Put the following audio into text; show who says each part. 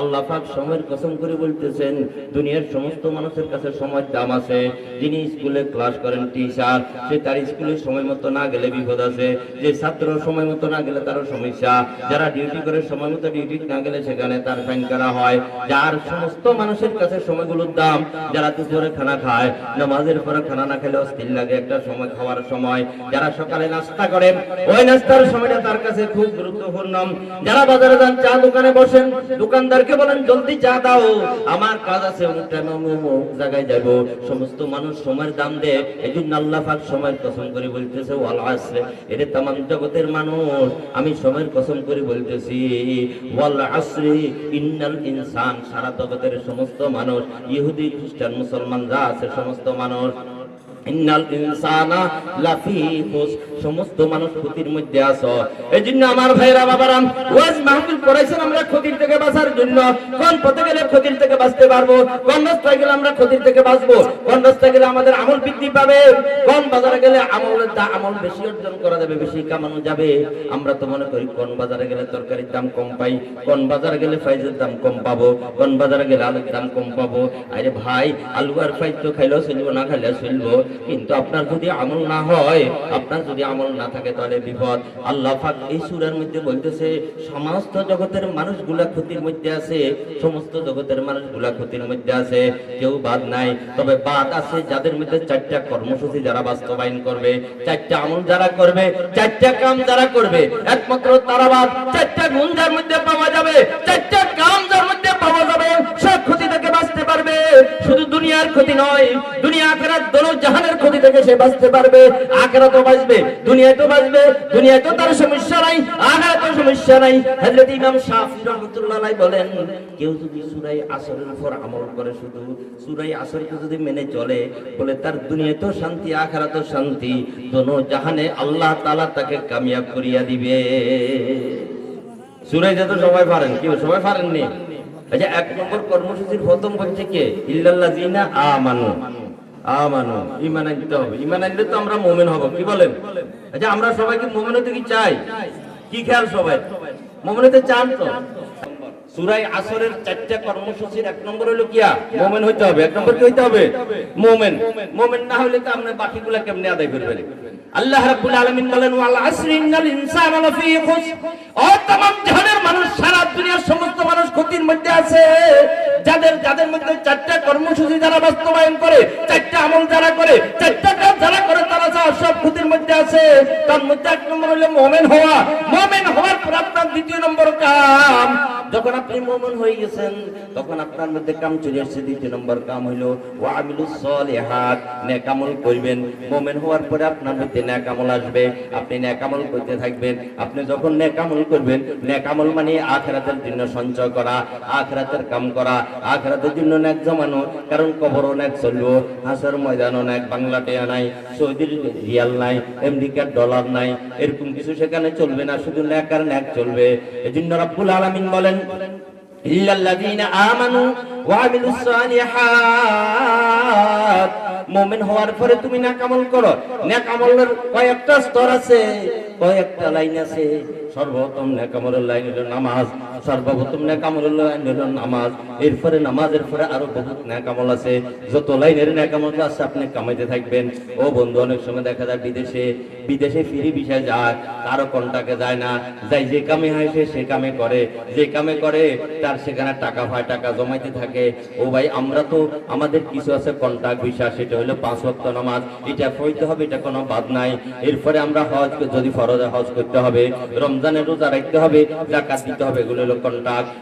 Speaker 1: আল্লাহ পাক সময়ের কসম করে বলতেছেন, দুনিয়ার সমস্ত মানুষের কাছে সময় দাম আছে। যিনি স্কুলে ক্লাস করেন টিচার সে তার স্কুলে সময় মতো না গেলে বিপদ আছে। যে ছাত্র সময় মতো না গেলে তারও সমস্যা। যারা ডিউটি করে সময় মতো ডিউটি না গেলে সেখানে তার ফাইন করা হয়। যার সমস্ত মানুষের কাছে সময়গুলোর দাম, যারা দুপুরে খানা খায়, নামাজের পরে খানা না খেলে অস্থির লাগে একটা সময় খাওয়ার সময়। যারা সকালে নাস্তা করেন, ওই নাস্তার সময়টা তার কাছে খুব গুরুত্বপূর্ণ। যারা বাজারে যান, চা দোকানে বসেন দোকানদারকে বলেন, জলদি চা দাও। আমার কাজ আছে জায়গায় যাব। সমস্ত মানুষ সময়ের দাম দেয় এই জন্য আল্লাহ পাক সময়ের কসম করে বলতেছে, ওয়াল আসরে। এটা তাম জগতের মানুষ, আমি সময়ের কসম করে বলতেছি, ওয়াল আসরি ইন্নাল ইনসান। সারা জগতের সমস্ত মানুষ, ইহুদি, খ্রিস্টান, মুসলমান, যা আছে সমস্ত মানুষ। ইন্নাল ইনসানা লাফি সমস্ত মানুষ ক্ষতির মধ্যে এই জন্য আমার ভাইরা ওয়াজ মাহফিল আমরা ক্ষতির থেকে বাঁচার জন্য। কোন পথে গেলে ক্ষতির থেকে বাঁচতে পারব? কোন রাস্তায় গেলে আমরা ক্ষতির থেকে বাঁচবো? কোন রাস্তায় গেলে আমাদের আমল বৃদ্ধি পাবে? কোন বাজারে গেলে আমল বেশি অর্জন করা যাবে, বেশি কামানো যাবে? আমরা তো মনে করি কোন বাজারে গেলে তরকারির দাম কম পাই, কোন বাজারে গেলে ফাইজের দাম কম পাবো, কোন বাজারে গেলে আলুর দাম কম পাবো। আরে ভাই, আলু আর ফাইজ তো খাইলেও চলবো, না খাইলেও চলবো। কিন্তু আপনার যদি আমল না হয়, আপনার যদি আমল না থাকে তাহলে বিপদ। আল্লাহ পাক এই সূরার মধ্যে বলতেছে, সমস্ত জগতের মানুষগুলা ক্ষতির মধ্যে আছে, সমস্ত জগতের মানুষগুলা ক্ষতির মধ্যে আছে, কেউ বাদ নাই। তবে বাদ আছে যাদের মধ্যে চারটা কর্মসূচি যারা বাস্তবায়ন করবে, চারটা আমল যারা করবে, চারটা কাম যারা করবে, একমাত্র তারা বাদ, চারটা গুণ যার মধ্যে পাওয়া যাবে, চারটা কাম যার মধ্যে পাওয়া যাবে সব ক্ষতি থেকে বাঁচতে পারবে। শুধু দুনিয়ার ক্ষতি নয়, দুনিয়া আখেরাত দোনো জাহানের ক্ষতি থেকে সে বাঁচতে পারবে, আখেরাতও বাঁচবে দুনিয়ায় তো বাঁচবে দুনিয়ায় তো তার সমস্যা নাই, আখেরাতও সমস্যা নাই। হযরত ইমাম শাফি রাহমাতুল্লাহ আলাইহি বলেন, কেউ যদি সূরা আসরের উপর আমল করে শুধু সূরা আসরকে যদি মেনে চলে, বলে তার দুনিয়াতেও শান্তি, আখেরাতেও শান্তি, দোনো জাহানে আল্লাহ তাআলা তাকে কামিয়াব করিয়া দিবে। সূরা তো সবাই পারেন, কেউ সবাই পারেননি। আচ্ছা এক নম্বর কর্মসূচির প্রথম বলছে কে? ইল্লাল্লাযিনা আমানু। ইমান আনতে হবে। ইমান আনলে তো আমরা মোমেন হব, কি বলেন? আচ্ছা আমরা সবাইকে মোমেন হতে কি চাই? কি খেয়াল সবাই? মোমেন হতে চান তো? সুরাই আসরের চারটা কর্মসূচির এক নম্বর হলো কিয়া? মোমেন হইতে হবে। এক নম্বর কি হইতে হবে? মোমেন। মোমেন না হলে তো আপনি বাকিগুলা কেমনে আদায় করবেন আল্লাহ রাব্বুল আলামিন বলেন ওয়াল আসরি ইন্নাল ইনসানা লাফি খুস ও तमाम জাহানের মানুষ সারা দুনিয়ার সমস্ত মানুষ ক্ষতির মধ্যে আছে যাদের যাদের মধ্যে চারটা কর্মসূচি যারা বাস্তবায়ন করে চারটা আমল যারা করে চারটা কাজ যারা করে তারা যা সব ক্ষতির মধ্যে আছে তার মধ্যে এক নম্বর হলো মোমেন হওয়া মোমেন হওয়ার পর আপনার দ্বিতীয় নম্বর কাম যখন আপনি মোমেন হয়ে গেছেন, তখন আপনার মধ্যে কাম চলে আসছে। দ্বিতীয় নম্বর কাম হইল, ওয়া আমিলুস সলিহাত নেক করবেন। মোমেন হওয়ার পরে আপনার মধ্যে নেক আমল আসবে। আপনি নেক আমল করতে থাকবেন। আপনি যখন নেক আমল করবেন, নেক আমল মানে আখিরাতের জন্য সঞ্চয় করা, আখিরাতের কাম করা, আখিরাতের জন্য নেক জমানো। কারণ কবর অনেক চলবো, হাসার ময়দান অনেক বাংলা টেয়া নাই, সৌদির রিয়াল নাই, আমেরিকার ডলার নাই, এরকম কিছু সেখানে চলবে না, শুধু নেক আর নেক চলবে। এজন্য রাব্বুল আলামিন বলেন ইল্লাল্লাযীনা الذين آمنوا وعملوا الصالحات তুমি নেক আমল করো। নেক আমলের কয়েকটা স্তর আছে। কয়েকটা লাইন আছে। সর্বপ্রথম নেক আমলের লাইন হলো নামাজ, সর্বপ্রথম নেক লাইন হলো নামাজ। এরপরে নামাজের পরে আরও বহুত নেক আমল আছে। যত লাইনের নেক আমল আছে, আপনি কামাইতে থাকবেন। ও বন্ধু, অনেক সময় দেখা যায় বিদেশে বিদেশে ফিরি বিষয় যায়, কারও কন্টাকে যায় না। যাই যে কামে হয় সে সে কামে করে। যে কামে করে, তার সেখানে টাকা পায় টাকা জমাইতে থাকে। ও ভাই, আমরা তো, আমাদের কিছু আছে কন্টাক্ট বিষয়, সেটা হলো পাঁচ ওয়াক্ত নামাজ। এটা পড়তে হবে, এটা কোনো বাদ নাই। এরপরে আমরা হজ যদি ফরজে হজ করতে হবে রমজানের রোজা রাখতে হবে জাকাত দিতে হবে এগুলো হলো কন্টাক্ট